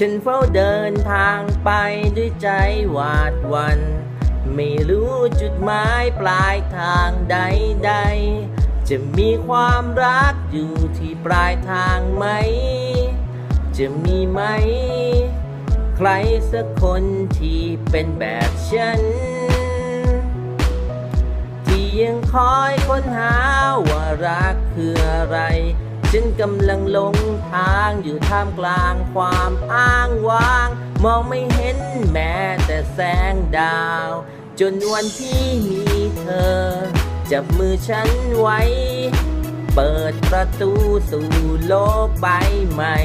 ฉันเฝ้าเดินทางไปด้วยใจหวาดวัน ไม่รู้จุดหมายปลายทางใดๆ จะมีความรักอยู่ที่ปลายทางไหม จะมีไหม ใครสักคนที่เป็นแบบฉัน ที่ยังคอยค้นหาว่ารักคืออะไร ฉันกำลังหลงทางอยู่ท่ามกลางความอ้างว้าง มองไม่เห็นแม้แต่แสงดาว จนวันที่มีเธอ จับมือฉันไว้ เปิดประตูสู่โลกใบใหม่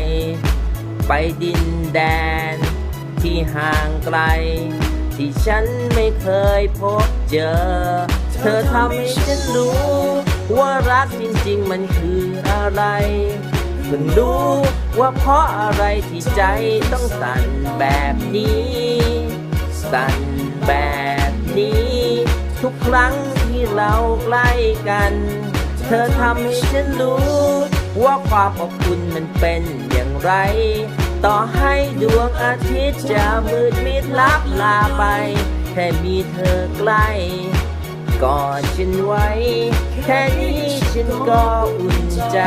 ไปดินแดน ที่ห่างไกล ที่ฉันไม่เคยพบเจอ เธอทำให้ฉันรู้ ว่ารักจริงๆมันคืออะไรเพิ่งรู้ว่าเพราะอะไรที่ใจต้องสั่นแบบนี้ สั่นแบบนี้ ทุกครั้งที่เราใกล้กัน เธอทำให้ฉันรู้ ว่าความอบอุ่นมันเป็นอย่างไร ต่อให้ดวงอาทิตย์จะมืดมิดลับลาไป แค่มีเธอใกล้ กอดฉันไว้ แค่นี้ฉันก็อุ่นใจ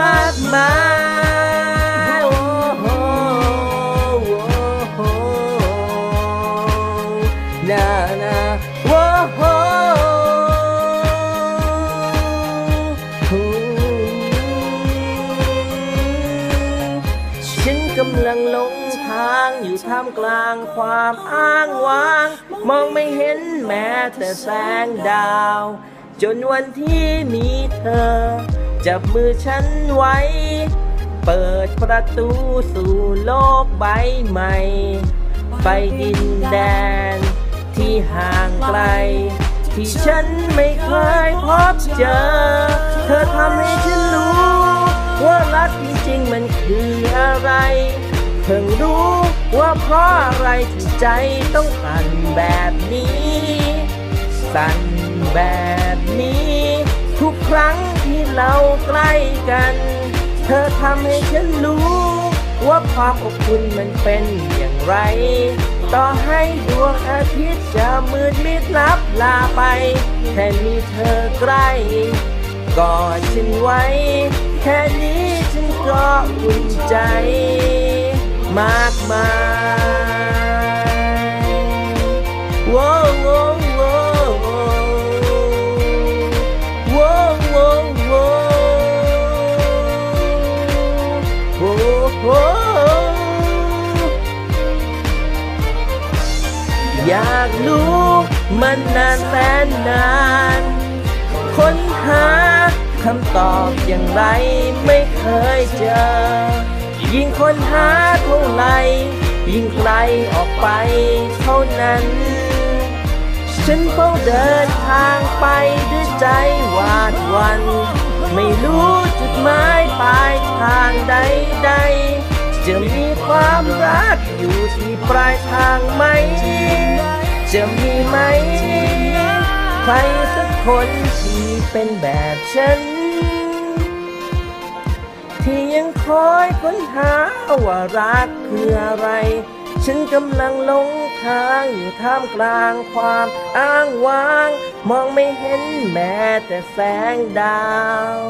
มากมายโอ้โหโอ้โหนานาโอ้โหฉันกำลังลงางอยู่ท่ามกลางความอ้างว้าง มองไม่เห็นแม้แต่แสงดาว จนวันที่มีเธอ จับมือฉันไว้ เปิดประตูสู่โลกใบใหม่ ไปดินแดน ที่ห่างไกล ที่ฉันไม่เคยพบเจอ เธอทำให้ฉันรู้ ว่ารักจริงๆมันคืออะไร เพิ่งรู้ว่าเพราะอะไรที่ใจต้องสั่นแบบนี้ สั่นแบบนี้ ทุกครั้งที่เราใกล้กัน เธอทำให้ฉันรู้ ว่าความอบอุ่นมันเป็นอย่างไร ต่อให้ดวงอาทิตย์จะมืดมิดลับลาไป แค่มีเธอใกล้กอดฉันไว้ แค่นี้ฉันก็อุ่นใจ มากมายว้าวว้าว้าว้าว้าว้าว้าอยากรู้มันนานแสนนานค้นหาคำตอบอย่างไรไม่เคยเจอ ยิ่งคนหาเท่าไหรยิ่งไกลออกไปเท่านั้น ฉันเฝ้าเดินทางไปด้วยใจหวาดวัน ไม่รู้จุดหมายปลายทางใดๆจะมีความรักอยู่ที่ปลายทางไหม จะมีไหม ใครสักคนที่เป็นแบบฉัน ที่ยังคอยค้นหาว่ารักคืออะไร ฉันกำลังหลงทางอยู่ท่ามกลางความอ้างว้าง มองไม่เห็นแม้แต่แสงดาว